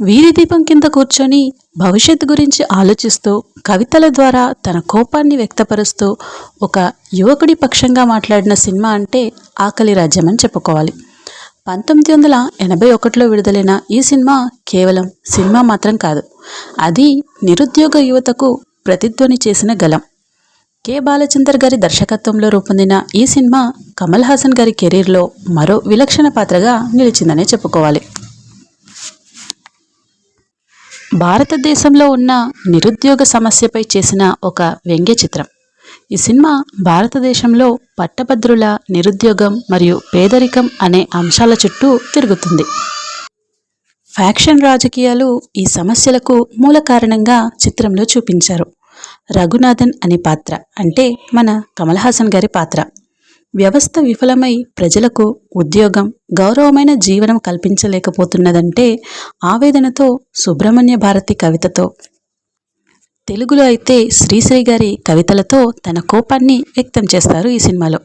వీరి దీపం కింద కూర్చొని భవిష్యత్తు గురించి ఆలోచిస్తూ కవితల ద్వారా తన కోపాన్ని వ్యక్తపరుస్తూ ఒక యువకుడి పక్షంగా మాట్లాడిన సినిమా అంటే ఆకలి రాజ్యం అని చెప్పుకోవాలి. పంతొమ్మిది వందల ఎనభై ఒకటిలో విడుదలైన ఈ సినిమా కేవలం సినిమా మాత్రం కాదు అది నిరుద్యోగ యువతకు ప్రతిధ్వని చేసిన గలం కె. బాలచందర్ గారి దర్శకత్వంలో రూపొందిన ఈ సినిమా కమల్ హాసన్ గారి కెరీర్లో మరో విలక్షణ పాత్రగా నిలిచిందనే చెప్పుకోవాలి. భారతదేశంలో ఉన్న నిరుద్యోగ సమస్యపై చేసిన ఒక వ్యంగ్య చిత్రం. ఈ సినిమా భారతదేశంలో పట్టభద్రుల నిరుద్యోగం మరియు పేదరికం అనే అంశాల చుట్టూ తిరుగుతుంది. ఫ్యాక్షన్ రాజకీయాలు ఈ సమస్యలకు మూల కారణంగా చిత్రంలో చూపించారు. రఘునాథన్ అనే పాత్ర అంటే మన కమల్ హాసన్ గారి పాత్ర. వ్యవస్థ విఫలమై ప్రజలకు ఉద్యోగం గౌరవమైన జీవనం కల్పించలేకపోతున్నదంటే ఆవేదనతో సుబ్రహ్మణ్య భారతి కవితతో. తెలుగులో అయితే శ్రీశ్రీ గారి కవితలతో తన కోపాన్ని వ్యక్తం చేస్తారు ఈ సినిమాలో.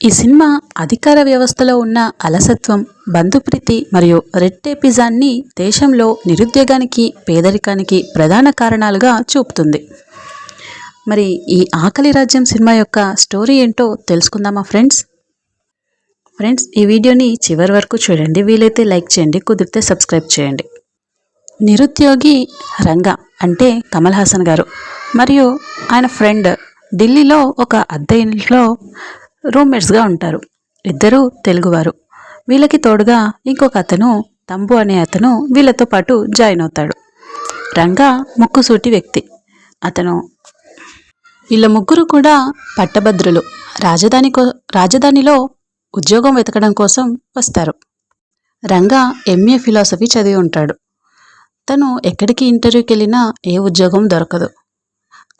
ఈ సినిమా అధికార వ్యవస్థలో ఉన్న అలసత్వం బంధుప్రీతి మరియు రెట్టేపిజాన్ని దేశంలో నిరుద్యోగానికి పేదరికానికి ప్రధాన కారణాలుగా చూపుతుంది. మరి ఈ ఆకలి రాజ్యం సినిమా యొక్క స్టోరీ ఏంటో తెలుసుకుందామా ఫ్రెండ్స్? ఫ్రెండ్స్ ఈ వీడియోని చివరి వరకు చూడండి. వీలైతే లైక్ చేయండి కుదిరితే సబ్స్క్రైబ్ చేయండి. నిరుద్యోగి రంగా అంటే కమల్ హాసన్ గారు. మరియు ఆయన ఫ్రెండ్ ఢిల్లీలో ఒక అద్దె ఇంట్లో రూమ్మేట్స్గా ఉంటారు. ఇద్దరు తెలుగువారు. వీళ్ళకి తోడుగా ఇంకొక అతను తంబు అనే అతను వీళ్ళతో పాటు జాయిన్ అవుతాడు. రంగా ముక్కుసూటి వ్యక్తి. అతను వీళ్ళ ముగ్గురు కూడా పట్టభద్రులు. రాజధాని కో రాజధానిలో ఉద్యోగం వెతకడం కోసం వస్తారు. రంగా ఎంఏ ఫిలాసఫీ చదివి ఉంటాడు. తను ఎక్కడికి ఇంటర్వ్యూకి వెళ్ళినా ఏ ఉద్యోగం దొరకదు.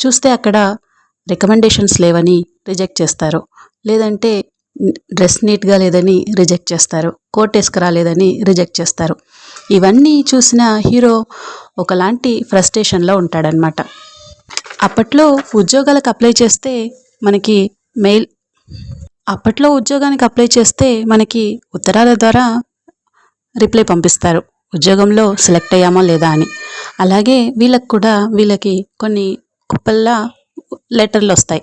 చూస్తే అక్కడ రికమెండేషన్స్ లేవని రిజెక్ట్ చేస్తారు. లేదంటే డ్రెస్ నీట్గా లేదని రిజెక్ట్ చేస్తారు. కోట్ వేసుకురాలేదని రిజెక్ట్ చేస్తారు. ఇవన్నీ చూసిన హీరో ఒకలాంటి ఫ్రస్ట్రేషన్లో ఉంటాడనమాట అప్పట్లో ఉద్యోగాలకు అప్లై చేస్తే మనకి మెయిల్ అప్పట్లో ఉద్యోగానికి అప్లై చేస్తే మనకి ఉత్తరాల ద్వారా రిప్లై పంపిస్తారు. ఉద్యోగంలో సెలెక్ట్ అయ్యామా లేదా అని. అలాగే వీళ్ళకి కూడా వీళ్ళకి కొన్ని కుప్పల్లా లెటర్లు వస్తాయి.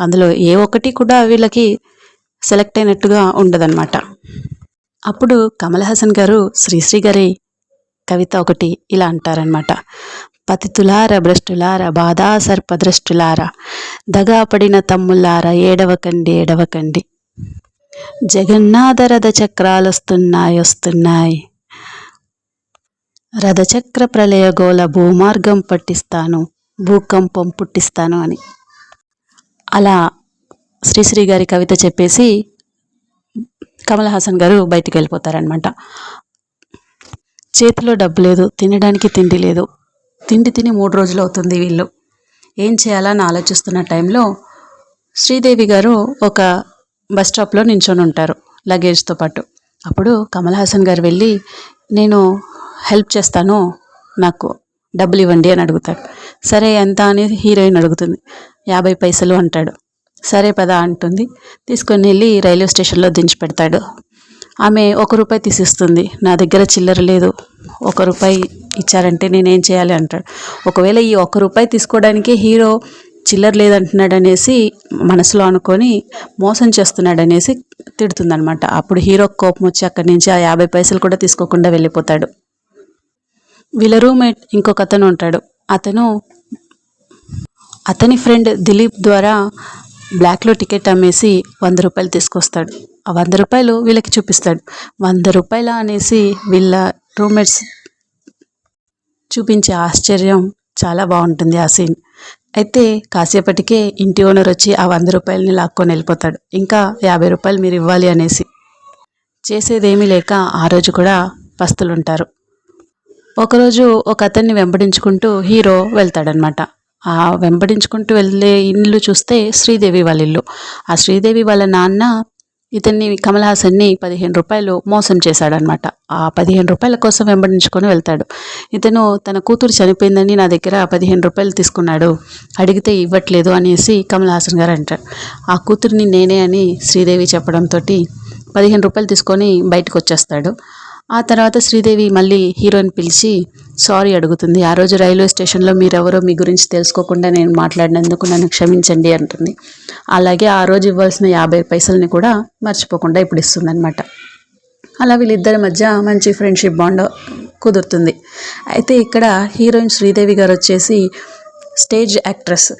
అందులో ఏ ఒక్కటి కూడా వీళ్ళకి సెలెక్ట్ అయినట్టుగా ఉండదన్నమాట. అప్పుడు కమల్ హాసన్ గారు శ్రీశ్రీ గారి కవిత ఒకటి ఇలా అంటారనమాట పతితులార భ్రష్టులార బాధా సర్పద్రష్టులార దగాపడిన తమ్ములార ఏడవకండి ఏడవకండి జగన్నాథ రథ వస్తున్నాయి వస్తున్నాయి. రథచక్ర ప్రళయగోళ భూమార్గం పట్టిస్తాను భూకంపం పుట్టిస్తాను అని. అలా శ్రీశ్రీ గారి కవిత చెప్పేసి కమల్ హాసన్ గారు బయటికి వెళ్ళిపోతారనమాట చేతిలో డబ్బు లేదు తినడానికి తిండి లేదు తిండి తిని మూడు రోజులు అవుతుంది వీళ్ళు. ఏం చేయాలని ఆలోచిస్తున్న టైంలో శ్రీదేవి గారు ఒక బస్ స్టాప్లో నించొని ఉంటారు లగేజ్తో పాటు. అప్పుడు కమల్ హాసన్ గారు వెళ్ళి నేను హెల్ప్ చేస్తాను నాకు డబ్బులు ఇవ్వండి అని అడుగుతాడు. సరే ఎంత? అని హీరోయిన్ అడుగుతుంది. యాభై పైసలు అంటాడు. సరే పదా అంటుంది. తీసుకొని వెళ్ళి రైల్వే స్టేషన్లో దించి పెడతాడు. ఆమె ఒక రూపాయి తీసిస్తుంది. నా దగ్గర చిల్లర లేదు. ఒక రూపాయి ఇచ్చారంటే నేనేం చేయాలి అంటాడు. ఒకవేళ ఈ ఒక్క రూపాయి తీసుకోవడానికి హీరో చిల్లర లేదంటున్నాడు అనేసి మనసులో అనుకొని మోసం చేస్తున్నాడు అనేసి తిడుతుందనమాట అప్పుడు హీరో కోపం వచ్చి అక్కడి నుంచి ఆ యాభై పైసలు కూడా తీసుకోకుండా వెళ్ళిపోతాడు. వీళ్ళ రూమ్మేట్ ఇంకొక అతను ఉంటాడు. అతను అతని ఫ్రెండ్ దిలీప్ ద్వారా బ్లాక్లో టికెట్ అమ్మేసి వంద రూపాయలు తీసుకొస్తాడు. ఆ వంద రూపాయలు వీళ్ళకి చూపిస్తాడు. వంద రూపాయల అనేసి వీళ్ళ రూమ్మేట్స్ చూపించే ఆశ్చర్యం చాలా బాగుంటుంది ఆ సీన్. అయితే కాసేపటికే ఇంటి ఓనర్ వచ్చి ఆ వంద రూపాయలని లాక్కొని వెళ్ళిపోతాడు. ఇంకా యాభై రూపాయలు మీరు ఇవ్వాలి అనేసి. చేసేదేమీ లేక ఆ రోజు కూడా పస్తులుంటారు. ఒకరోజు ఒక అతన్ని వెంబడించుకుంటూ హీరో వెళ్తాడనమాట ఆ వెంబడించుకుంటూ వెళ్ళే ఇల్లు చూస్తే శ్రీదేవి వాళ్ళ ఇల్లు. ఆ శ్రీదేవి వాళ్ళ నాన్న ఇతన్ని కమల్ హాసన్ని పదిహేను రూపాయలు మోసం చేశాడనమాట ఆ పదిహేను రూపాయల కోసం వెంబడించుకొని వెళ్తాడు. ఇతను తన కూతురు చనిపోయిందని నా దగ్గర పదిహేను రూపాయలు తీసుకున్నాడు. అడిగితే ఇవ్వట్లేదు అనేసి కమల్ హాసన్ గారు అంటారు. ఆ కూతురిని నేనే అని శ్రీదేవి చెప్పడంతో పదిహేను రూపాయలు తీసుకొని బయటకు వచ్చేస్తాడు ఆ తర్వాత శ్రీదేవి మళ్ళీ హీరోయిన్ పిలిచి సారీ అడుగుతుంది. ఆ రోజు రైల్వే స్టేషన్లో మీరెవరో మీ గురించి తెలుసుకోకుండా నేను మాట్లాడినందుకు నన్ను క్షమించండి అంటుంది. అలాగే ఆ రోజు ఇవ్వాల్సిన యాభై పైసల్ని కూడా మర్చిపోకుండా ఇప్పుడు ఇస్తుందన్నమాట. అలా వీళ్ళిద్దరి మధ్య మంచి ఫ్రెండ్షిప్ బాండ్ కుదురుతుంది. అయితే ఇక్కడ హీరోయిన్ శ్రీదేవి గారు వచ్చేసి స్టేజ్ యాక్ట్రెస్.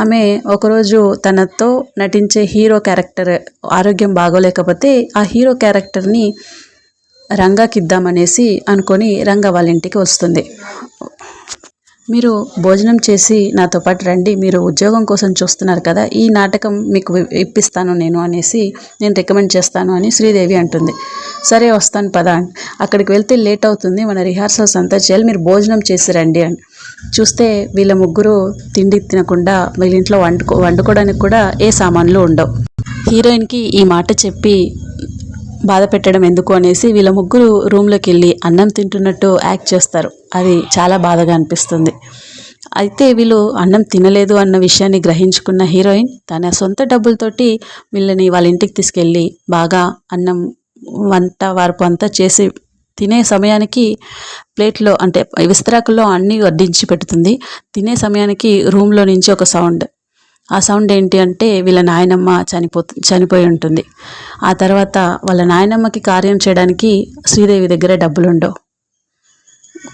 ఆమె ఒకరోజు తనతో నటించే హీరో క్యారెక్టర్ ఆరోగ్యం బాగోలేకపోతే ఆ హీరో క్యారెక్టర్ని రంగాకి ఇద్దామనేసి అనుకొని రంగ వాళ్ళ ఇంటికి వస్తుంది. మీరు భోజనం చేసి నాతో పాటు రండి మీరు ఉద్యోగం కోసం చూస్తున్నారు కదా ఈ నాటకం మీకు ఇప్పిస్తాను నేను అనేసి నేను రికమెండ్ చేస్తాను అని శ్రీదేవి అంటుంది. సరే వస్తాను పదా అని అక్కడికి వెళ్తే లేట్ అవుతుంది మన రిహార్సల్స్ అంతా చేయాలి మీరు భోజనం చేసి రండి అని. చూస్తే వీళ్ళ ముగ్గురు తిండి తినకుండా వీళ్ళ ఇంట్లో వండుకో వండుకోవడానికి కూడా ఏ సామాన్లు ఉండవు. హీరోయిన్కి ఈ మాట చెప్పి బాధ పెట్టడం ఎందుకు అనేసి వీళ్ళ ముగ్గురు రూమ్లోకి వెళ్ళి అన్నం తింటున్నట్టు యాక్ట్ చేస్తారు. అది చాలా బాధగా అనిపిస్తుంది. అయితే వీళ్ళు అన్నం తినలేదు అన్న విషయాన్ని గ్రహించుకున్న హీరోయిన్ తన సొంత డబ్బులతోటి వీళ్ళని వాళ్ళ ఇంటికి తీసుకెళ్ళి బాగా అన్నం వంట వార్పు అంతా చేసి తినే సమయానికి ప్లేట్లో అంటే విస్తరాకుల్లో అన్నీ వడ్డించి పెడుతుంది తినే సమయానికి రూమ్లో నుంచి ఒక సౌండ్ ఆ సౌండ్ ఏంటి అంటే వీళ్ళ నాయనమ్మ చనిపో చనిపోయి ఉంటుంది. ఆ తర్వాత వాళ్ళ నాయనమ్మకి కార్యం చేయడానికి శ్రీదేవి దగ్గర డబ్బులు ఉండవు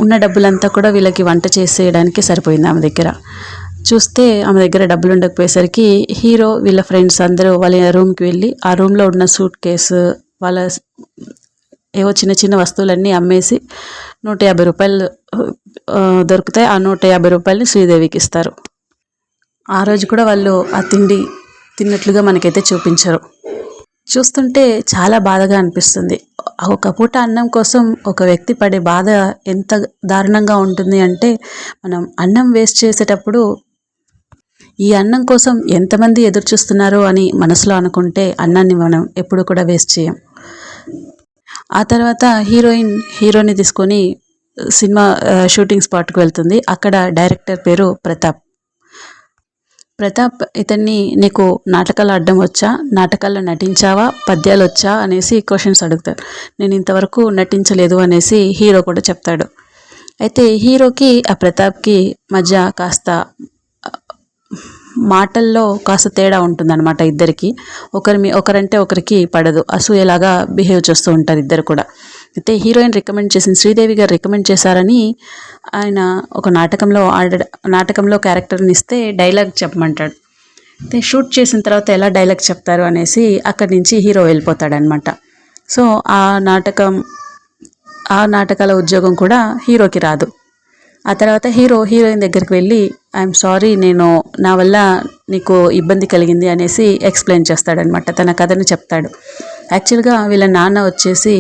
ఉన్న డబ్బులంతా కూడా వీళ్ళకి వంట చేసేయడానికి సరిపోయింది ఆమె దగ్గర. చూస్తే ఆమె దగ్గర డబ్బులు ఉండకపోయేసరికి హీరో వీళ్ళ ఫ్రెండ్స్ అందరూ వాళ్ళ రూమ్కి వెళ్ళి ఆ రూమ్లో ఉన్న సూట్ కేసు వాళ్ళ ఏవో చిన్న చిన్న వస్తువులన్నీ అమ్మేసి నూట యాభై రూపాయలు దొరుకుతాయి. ఆ నూట యాభై రూపాయలు శ్రీదేవికి ఇస్తారు. ఆ రోజు కూడా వాళ్ళు ఆ తిండి తిన్నట్లుగా మనకైతే చూపించరు. చూస్తుంటే చాలా బాధగా అనిపిస్తుంది. ఒక పూట అన్నం కోసం ఒక వ్యక్తి పడే బాధ ఎంత దారుణంగా ఉంటుంది అంటే మనం అన్నం వేస్ట్ చేసేటప్పుడు ఈ అన్నం కోసం ఎంతమంది ఎదురు చూస్తున్నారో అని మనసులో అనుకుంటే అన్నాన్ని మనం ఎప్పుడు కూడా వేస్ట్ చేయం. ఆ తర్వాత హీరోయిన్ హీరోని తీసుకొని సినిమా షూటింగ్ స్పాట్కి వెళ్తుంది. అక్కడ డైరెక్టర్ పేరు ప్రతాప్. ప్రతాప్ ఇతన్ని నీకు నాటకాలు ఆడడం వచ్చా? నాటకాల్లో నటించావా? పద్యాలు వచ్చా అనేసి క్వశ్చన్స్ అడుగుతాడు. నేను ఇంతవరకు నటించలేదు అనేసి హీరో కూడా చెప్తాడు. అయితే హీరోకి ఆ ప్రతాప్కి మధ్య కాస్త మాటల్లో కాస్త తేడా ఉంటుందన్నమాట ఇద్దరికి. ఒకరి ఒకరంటే ఒకరికి పడదు. అసూయలాగా బిహేవ్ చేస్తూ ఉంటారు ఇద్దరు కూడా. అయితే హీరోయిన్ రికమెండ్ చేసింది శ్రీదేవి గారు రికమెండ్ చేశారని ఆయన ఒక నాటకంలో ఆడ నాటకంలో క్యారెక్టర్ని ఇస్తే డైలాగ్ చెప్పమంటాడు. అయితే షూట్ చేసిన తర్వాత ఎలా డైలాగ్ చెప్తారు అనేసి అక్కడి నుంచి హీరో వెళ్ళిపోతాడనమాట సో ఆ నాటకం ఆ నాటకాల ఉద్యోగం కూడా హీరోకి రాదు. ఆ తర్వాత హీరో హీరోయిన్ దగ్గరికి వెళ్ళి ఐఎమ్ సారీ నేను నా వల్ల నీకు ఇబ్బంది కలిగింది అనేసి ఎక్స్ప్లెయిన్ చేస్తాడనమాట తన కథను చెప్తాడు. యాక్చువల్గా వీళ్ళ నాన్న వచ్చేసి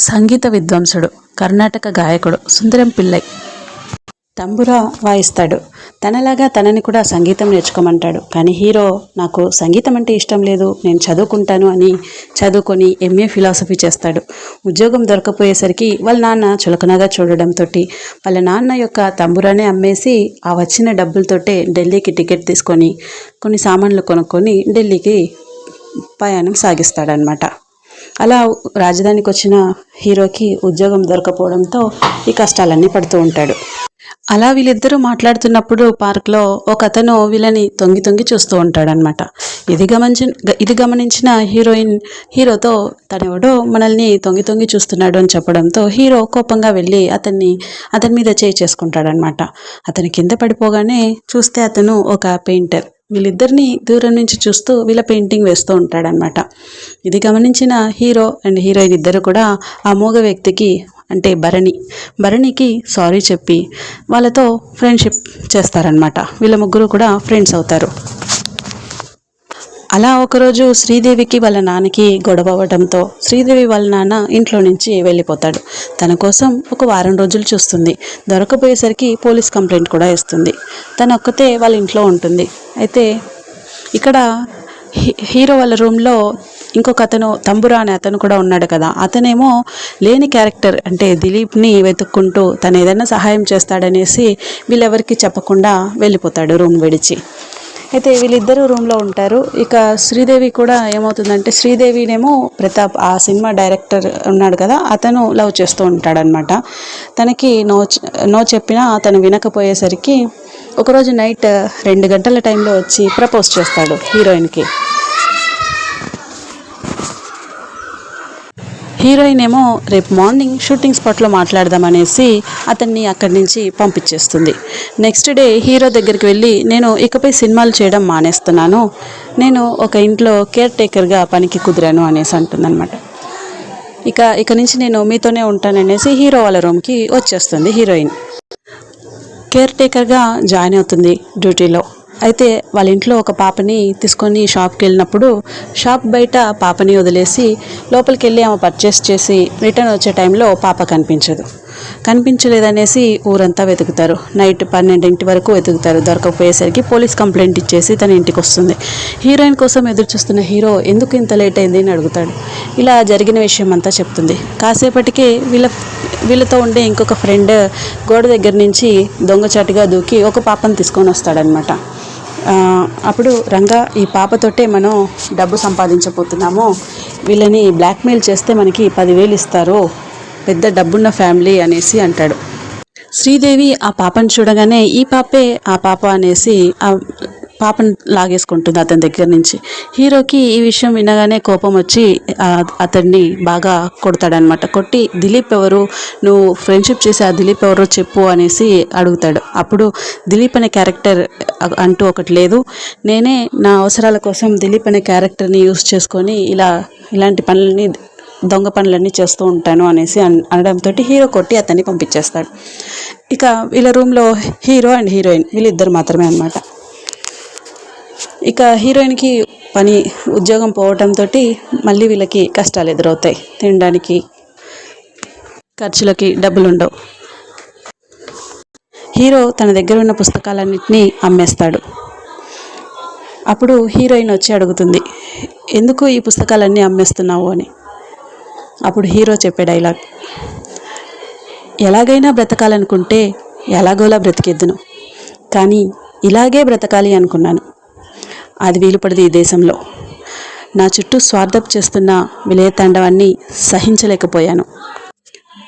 సంగీత విద్వాంసుడు కర్ణాటక గాయకుడు సుందరం పిల్లై. తంబురా వాయిస్తాడు. తనలాగా తనని కూడా సంగీతం నేర్చుకోమంటాడు. కానీ హీరో నాకు సంగీతం అంటే ఇష్టం లేదు నేను చదువుకుంటాను అని చదువుకొని ఎంఏ ఫిలాసఫీ చేస్తాడు. ఉద్యోగం దొరకపోయేసరికి వాళ్ళ నాన్న చులకనగా చూడడంతో వాళ్ళ నాన్న యొక్క తంబురానే అమ్మేసి ఆ వచ్చిన డబ్బులతోటే ఢిల్లీకి టికెట్ తీసుకొని కొన్ని సామాన్లు కొనుక్కొని ఢిల్లీకి ప్రయాణం సాగిస్తాడనమాట అలా రాజధానికి వచ్చిన హీరోకి ఉద్యోగం దొరకపోవడంతో ఈ కష్టాలన్నీ పడుతూ ఉంటాడు. అలా వీళ్ళిద్దరూ మాట్లాడుతున్నప్పుడు పార్క్లో ఒక అతను వీళ్ళని తొంగి తొంగి చూస్తూ ఉంటాడనమాట ఇది గమనించి ఇది గమనించిన హీరోయిన్ హీరోతో తనెవడో మనల్ని తొంగి తొంగి చూస్తున్నాడు అని చెప్పడంతో హీరో కోపంగా వెళ్ళి అతన్ని అతని మీద చేయి చేసుకుంటాడనమాట అతని కింద పడిపోగానే చూస్తే అతను ఒక పెయింటర్. వీళ్ళిద్దరిని దూరం నుంచి చూస్తూ వీళ్ళ పెయింటింగ్ వేస్తూ ఉంటాడనమాట ఇది గమనించిన హీరో అండ్ హీరోయిన్ ఇద్దరు కూడా ఆ మూగ వ్యక్తికి అంటే భరణి భరణికి సారీ చెప్పి వాళ్ళతో ఫ్రెండ్షిప్ చేస్తారనమాట వీళ్ళ ముగ్గురు కూడా ఫ్రెండ్స్ అవుతారు. అలా ఒకరోజు శ్రీదేవికి వాళ్ళ నాన్నకి గొడవ అవ్వడంతో శ్రీదేవి వాళ్ళ నాన్న ఇంట్లో నుంచి వెళ్ళిపోతాడు. తన కోసం ఒక వారం రోజులు చూస్తుంది. దొరకపోయేసరికి పోలీస్ కంప్లైంట్ కూడా ఇస్తుంది. తను ఒక్కతే వాళ్ళ ఇంట్లో ఉంటుంది. అయితే ఇక్కడ హీరో వాళ్ళ రూమ్లో ఇంకొక అతను తంబురా అనే అతను కూడా ఉన్నాడు కదా. అతనేమో లేని క్యారెక్టర్ అంటే దిలీప్ని వెతుక్కుంటూ తను ఏదైనా సహాయం చేస్తాడనేసి వీళ్ళెవరికి చెప్పకుండా వెళ్ళిపోతాడు రూమ్ విడిచి. అయితే వీళ్ళిద్దరూ రూమ్లో ఉంటారు. ఇక శ్రీదేవి కూడా ఏమవుతుందంటే శ్రీదేవినేమో ప్రతాప్ ఆ సినిమా డైరెక్టర్ ఉన్నాడు కదా అతను లవ్ చేస్తూ ఉంటాడనమాట తనకి నో నో చెప్పినా అతను వినకపోయేసరికి ఒకరోజు నైట్ రెండు గంటల టైంలో వచ్చి ప్రపోజ్ చేస్తాడు హీరోయిన్కి హీరోయిన్ ఏమో రేపు మార్నింగ్ షూటింగ్ స్పాట్లో మాట్లాడదామనేసి అతన్ని అక్కడి నుంచి పంపించేస్తుంది. నెక్స్ట్ డే హీరో దగ్గరికి వెళ్ళి నేను ఇకపై సినిమాలు చేయడం మానేస్తున్నాను. నేను ఒక ఇంట్లో కేర్ టేకర్గా పనికి కుదిరాను అనేసి అంటుందన్నమాట. ఇక ఇక నుంచి నేను మీతోనే ఉంటాననేసి హీరో వాళ్ళ రూమ్కి వచ్చేస్తుంది హీరోయిన్. కేర్ టేకర్గా జాయిన్ అవుతుంది డ్యూటీలో. అయితే వాళ్ళ ఇంట్లో ఒక పాపని తీసుకొని షాప్కి వెళ్ళినప్పుడు షాప్ బయట పాపని వదిలేసి లోపలికి వెళ్ళి ఆమె పర్చేస్ చేసి రిటర్న్ వచ్చే టైంలో పాప కనిపించదు. కనిపించలేదనేసి ఊరంతా వెతుకుతారు. నైట్ పన్నెండింటి వరకు వెతుకుతారు. దొరకకపోయేసరికి పోలీస్ కంప్లైంట్ ఇచ్చేసి తన ఇంటికి వస్తుంది. హీరోయిన్ కోసం ఎదురు చూస్తున్న హీరో ఎందుకు ఇంత లేట్ అయింది అని అడుగుతాడు. ఇలా జరిగిన విషయం అంతా చెప్తుంది. కాసేపటికే వీళ్ళ వీళ్ళతో ఉండే ఇంకొక ఫ్రెండ్ గోడ దగ్గర నుంచి దొంగచాటుగా దూకి ఒక పాపను తీసుకొని వస్తాడనమాట అప్పుడు రంగా ఈ పాపతోటే మనం డబ్బు సంపాదించబోతున్నాము. వీళ్ళని బ్లాక్మెయిల్ చేస్తే మనకి పదివేలు ఇస్తారు. పెద్ద డబ్బున్న ఫ్యామిలీ అనేసి అంటాడు. శ్రీదేవి ఆ పాపను చూడగానే ఈ పాపే ఆ పాప అనేసి ఆ పాపను లాగేసుకుంటుంది అతని దగ్గర నుంచి. హీరోకి ఈ విషయం వినగానే కోపం వచ్చి అతన్ని బాగా కొడతాడనమాట కొట్టి దిలీప్ ఎవరు? నువ్వు ఫ్రెండ్షిప్ చేసి ఆ దిలీప్ ఎవరో చెప్పు అనేసి అడుగుతాడు. అప్పుడు దిలీప్ అనే క్యారెక్టర్ అంటూ ఒకటి లేదు. నేనే నా అవసరాల కోసం దిలీప్ అనే క్యారెక్టర్ని యూస్ చేసుకొని ఇలా ఇలాంటి పనులని దొంగ పనులన్నీ చేస్తూ ఉంటాను అనేసి అన్- అనడంతో హీరో కొట్టి అతన్ని పంపించేస్తాడు. ఇక వీళ్ళ రూమ్లో హీరో అండ్ హీరోయిన్ వీళ్ళిద్దరు మాత్రమే అనమాట ఇక హీరోయిన్కి పని ఉద్యోగం పోవటంతో మళ్ళీ వీళ్ళకి కష్టాలు ఎదురవుతాయి తినడానికి. ఖర్చులకి డబ్బులు ఉండవు హీరో తన దగ్గర ఉన్న పుస్తకాలన్నింటినీ అమ్మేస్తాడు. అప్పుడు హీరోయిన్ వచ్చి అడుగుతుంది ఎందుకు ఈ పుస్తకాలన్నీ అమ్మేస్తున్నావు? అని. అప్పుడు హీరో చెప్పే డైలాగ్ ఎలాగైనా బ్రతకాలనుకుంటే ఎలాగోలా బ్రతికెద్దును. కానీ ఇలాగే బ్రతకాలి అనుకున్నాను. అది వీలుపడదు ఈ దేశంలో. నా చుట్టూ స్వార్థపు చేస్తున్న విలయతాండవాన్ని సహించలేకపోయాను.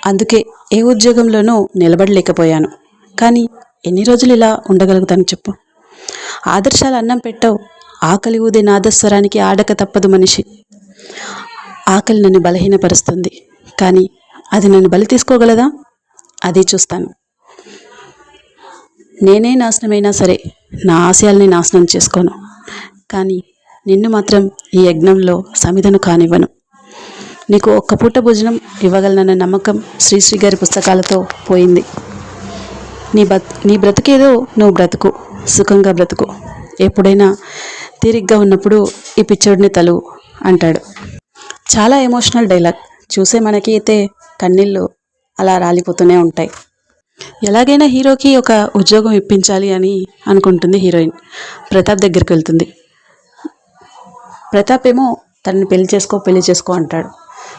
అందుకే ఏ ఉద్యోగంలోనూ నిలబడలేకపోయాను. కానీ ఎన్ని రోజులు ఇలా ఉండగలుగుతాను చెప్పు? ఆదర్శాలు అన్నం పెట్టవు. ఆకలి ఊదే నాదస్వరానికి ఆడక తప్పదు మనిషి. ఆకలి నన్ను బలహీనపరుస్తుంది. కానీ అది నన్ను బలి తీసుకోగలదా? అది చూస్తాను. నేనే నాశనమైనా సరే నా ఆశయాల్ని నాశనం చేసుకోను. కానీ నిన్ను మాత్రం ఈ యజ్ఞంలో సమిధను కానివ్వను. నీకు ఒక్క పూట భోజనం ఇవ్వగలనన్న నమ్మకం శ్రీశ్రీ గారి పుస్తకాలతో పోయింది. నీ బత్ నీ బ్రతికేదో నువ్వు బ్రతుకు సుఖంగా బ్రతుకు. ఎప్పుడైనా తీరిగ్గా ఉన్నప్పుడు ఈ పిచ్చోడిని తలువు అంటాడు. చాలా ఎమోషనల్ డైలాగ్. చూసే మనకి అయితే కన్నీళ్ళు అలా రాలిపోతూనే ఉంటాయి. ఎలాగైనా హీరోకి ఒక ఉద్యోగం ఇప్పించాలి అని అనుకుంటుంది హీరోయిన్. ప్రతాప్ దగ్గరికి వెళ్తుంది. ప్రతాప్ ఏమో తనని పెళ్ళి చేసుకో పెళ్ళి చేసుకో అంటాడు.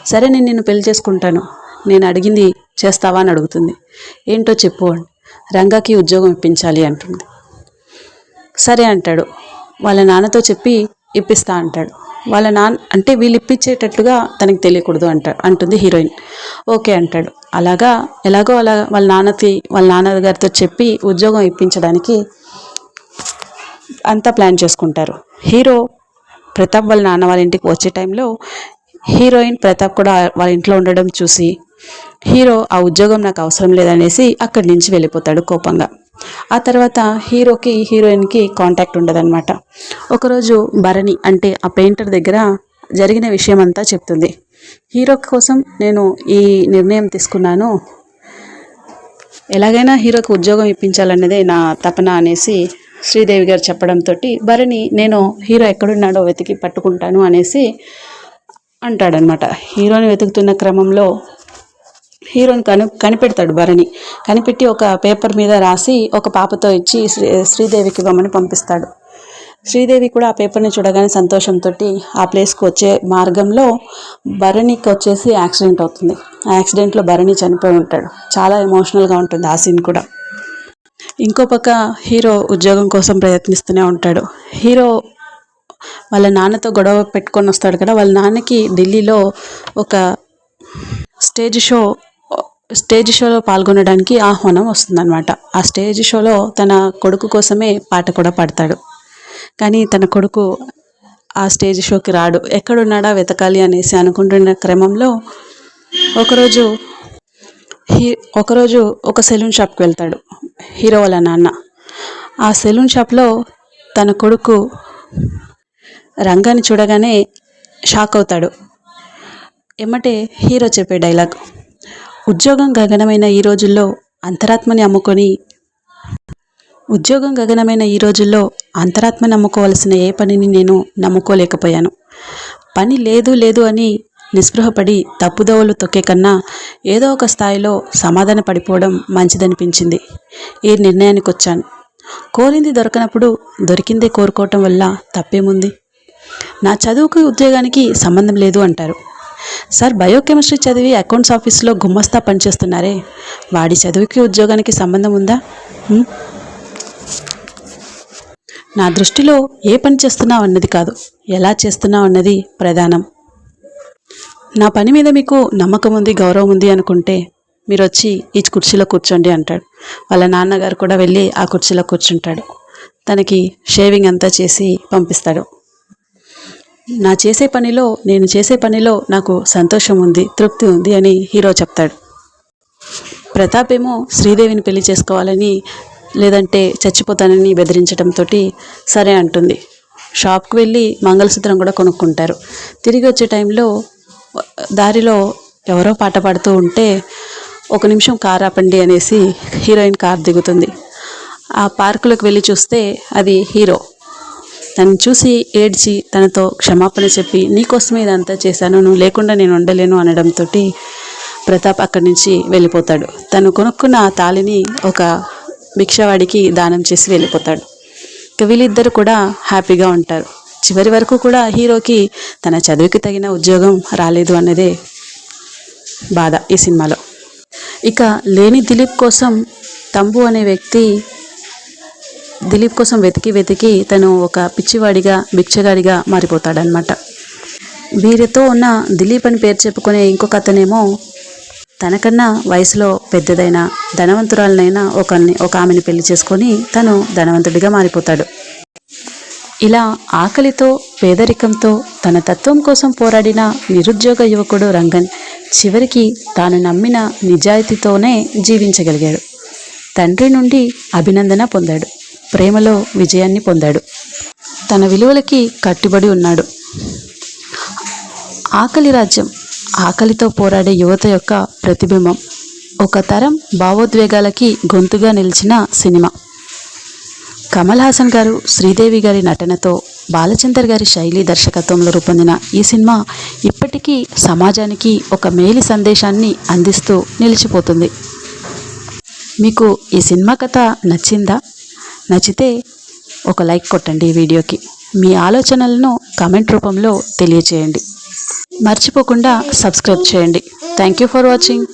సరే నేను నిన్ను పెళ్ళి చేసుకుంటాను. నేను అడిగింది చేస్తావా అని అడుగుతుంది. ఏంటో చెప్పు అని రంగాకి ఉద్యోగం ఇప్పించాలి అంటుంది. సరే అంటాడు. వాళ్ళ నాన్నతో చెప్పి ఇప్పిస్తా అంటాడు. వాళ్ళ నాన్న అంటే వీళ్ళు ఇప్పించేటట్లుగా తనకి తెలియకూడదు అంట అంటుంది హీరోయిన్. ఓకే అంటాడు. అలాగా ఎలాగో అలా వాళ్ళ నాన్నకి వాళ్ళ నాన్నగారితో చెప్పి ఉద్యోగం ఇప్పించడానికి అంతా ప్లాన్ చేసుకుంటారు. హీరో ప్రతాప్ వాళ్ళ నాన్న వాళ్ళ ఇంటికి వచ్చే టైంలో హీరోయిన్ ప్రతాప్ కూడా వాళ్ళ ఇంట్లో ఉండడం చూసి హీరో ఆ ఉద్యోగం నాకు అవసరం లేదనేసి అక్కడి నుంచి వెళ్ళిపోతాడు కోపంగా. ఆ తర్వాత హీరోకి హీరోయిన్కి కాంటాక్ట్ ఉండదన్నమాట. ఒకరోజు భరణి అంటే ఆ పెయింటర్ దగ్గర జరిగిన విషయం అంతా చెప్తుంది. హీరో కోసం నేను ఈ నిర్ణయం తీసుకున్నాను. ఎలాగైనా హీరోకి ఉద్యోగం ఇప్పించాలన్నదే నా తపన అనేసి శ్రీదేవి గారు చెప్పడంతో భరణి నేను హీరో ఎక్కడున్నాడో వెతికి పట్టుకుంటాను అనేసి అంటాడనమాట. హీరోని వెతుకుతున్న క్రమంలో హీరోని కను కనిపెడతాడు భరణి. కనిపెట్టి ఒక పేపర్ మీద రాసి ఒక పాపతో ఇచ్చి శ్రీ శ్రీదేవికి ఇవ్వమని పంపిస్తాడు. శ్రీదేవి కూడా ఆ పేపర్ని చూడగానే సంతోషంతో ఆ ప్లేస్కి వచ్చే మార్గంలో భరణికి వచ్చేసి యాక్సిడెంట్ అవుతుంది. ఆ యాక్సిడెంట్లో భరణి చనిపోయి ఉంటాడు. చాలా ఎమోషనల్గా ఉంటుంది ఆ సీన్ కూడా. ఇంకో పక్క హీరో ఉద్యోగం కోసం ప్రయత్నిస్తూనే ఉంటాడు. హీరో వాళ్ళ నాన్నతో గొడవ పెట్టుకొని వస్తాడు కదా వాళ్ళ నాన్నకి ఢిల్లీలో ఒక స్టేజ్ షో స్టేజ్ షోలో పాల్గొనడానికి ఆహ్వానం వస్తుందన్నమాట. ఆ స్టేజ్ షోలో తన కొడుకు కోసమే పాట కూడా పాడతాడు. కానీ తన కొడుకు ఆ స్టేజ్ షోకి రాడు. ఎక్కడున్నాడా వెతకాలి అనేసి అనుకుంటున్న క్రమంలో ఒకరోజు హీ ఒకరోజు ఒక సెలూన్ షాప్కి వెళ్తాడు. హీరో వాళ్ళ నాన్న. ఆ సెలూన్ షాప్లో తన కొడుకు రంగాన్ని చూడగానే షాక్ అవుతాడు. ఎమ్మటే హీరో చెప్పే డైలాగ్ ఉద్యోగం గగనమైన ఈ రోజుల్లో అంతరాత్మని అమ్ముకొని ఉద్యోగం గగనమైన ఈ రోజుల్లో అంతరాత్మ నమ్ముకోవలసిన ఏ పనిని నేను నమ్ముకోలేకపోయాను. పని లేదు లేదు అని నిస్పృహపడి తప్పుదోవలు తొక్కే కన్నా ఏదో ఒక స్థాయిలో సమాధాన పడిపోవడం మంచిదనిపించింది. ఈ నిర్ణయానికి వచ్చాను కోరింది దొరకనప్పుడు దొరికిందే కోరుకోవటం వల్ల తప్పేముంది? నా చదువుకి ఉద్యోగానికి సంబంధం లేదు అంటారు. సార్ బయోకెమిస్ట్రీ చదివి అకౌంట్స్ ఆఫీస్లో గుమ్మస్తా పనిచేస్తున్నారే. వాడి చదువుకి ఉద్యోగానికి సంబంధం ఉందా? నా దృష్టిలో ఏ పని చేస్తున్నావు అన్నది కాదు. ఎలా చేస్తున్నావు అన్నది ప్రధానం. నా పని మీద మీకు నమ్మకం ఉంది గౌరవం ఉంది అనుకుంటే మీరు వచ్చి ఈ కుర్చీలో కూర్చోండి అంటాడు. వాళ్ళ నాన్నగారు కూడా వెళ్ళి ఆ కుర్చీలో కూర్చుంటాడు. తనకి షేవింగ్ అంతా చేసి పంపిస్తాడు. నా చేసే పనిలో నేను చేసే పనిలో నాకు సంతోషం ఉంది తృప్తి ఉంది అని హీరో చెప్తాడు. ప్రతాప్ ఏమో శ్రీదేవిని పెళ్ళి చేసుకోవాలని లేదంటే చచ్చిపోతానని బెదిరించడంతో సరే అంటుంది. షాప్కి వెళ్ళి మంగళసూత్రం కూడా కొనుక్కుంటారు. తిరిగి వచ్చే టైంలో దారిలో ఎవరో పాట పాడుతూ ఉంటే ఒక నిమిషం కార్ ఆపండి అనేసి హీరోయిన్ కార్ దిగుతుంది. ఆ పార్కులోకి వెళ్ళి చూస్తే అది హీరో. తను చూసి ఏడ్చి తనతో క్షమాపణ చెప్పి నీకోసమే ఇదంతా చేశాను నువ్వు లేకుండా నేను ఉండలేను అనడంతో ప్రతాప్ అక్కడి నుంచి వెళ్ళిపోతాడు. తను కొనుక్కున్న ఆ తాళిని ఒక భిక్షవాడికి దానం చేసి వెళ్ళిపోతాడు. ఇక వీళ్ళిద్దరు కూడా హ్యాపీగా ఉంటారు. చివరి వరకు కూడా హీరోకి తన చదువుకి తగిన ఉద్యోగం రాలేదు అన్నదే బాధ ఈ సినిమాలో. ఇక లేని దిలీప్ కోసం తంబు అనే వ్యక్తి దిలీప్ కోసం వెతికి వెతికి తను ఒక పిచ్చివాడిగా బిచ్చగాడిగా మారిపోతాడనమాట వీరితో ఉన్న దిలీప్ అని పేరు చెప్పుకునే ఇంకొక అతనేమో తనకన్నా వయసులో పెద్దదైన ధనవంతురాలనైనా ఒక ఒక ఆమెను పెళ్ళి చేసుకొని తను ధనవంతుడిగా మారిపోతాడు. ఇలా ఆకలితో పేదరికంతో తన తత్వం కోసం పోరాడిన నిరుద్యోగ యువకుడు రంగన్ చివరికి తాను నమ్మిన నిజాయితీతోనే జీవించగలిగాడు. తండ్రి నుండి అభినందన పొందాడు. ప్రేమలో విజయాన్ని పొందాడు. తన విలువలకి కట్టుబడి ఉన్నాడు. ఆకలి రాజ్యం ఆకలితో పోరాడే యువత యొక్క ప్రతిబింబం ఒక తరం భావోద్వేగాలకి గొంతుగా నిలిచిన సినిమా. కమల్ హాసన్ గారు శ్రీదేవి గారి నటనతో బాలచందర్ గారి శైలి దర్శకత్వంలో రూపొందిన ఈ సినిమా ఇప్పటికీ సమాజానికి ఒక మేలి సందేశాన్ని అందిస్తూ నిలిచిపోతుంది. మీకు ఈ సినిమా కథ నచ్చిందా? నచ్చితే ఒక లైక్ కొట్టండి ఈ వీడియోకి. మీ ఆలోచనలను కామెంట్ రూపంలో తెలియచేయండి. మర్చిపోకుండా సబ్స్క్రైబ్ చేయండి. Thank you for watching.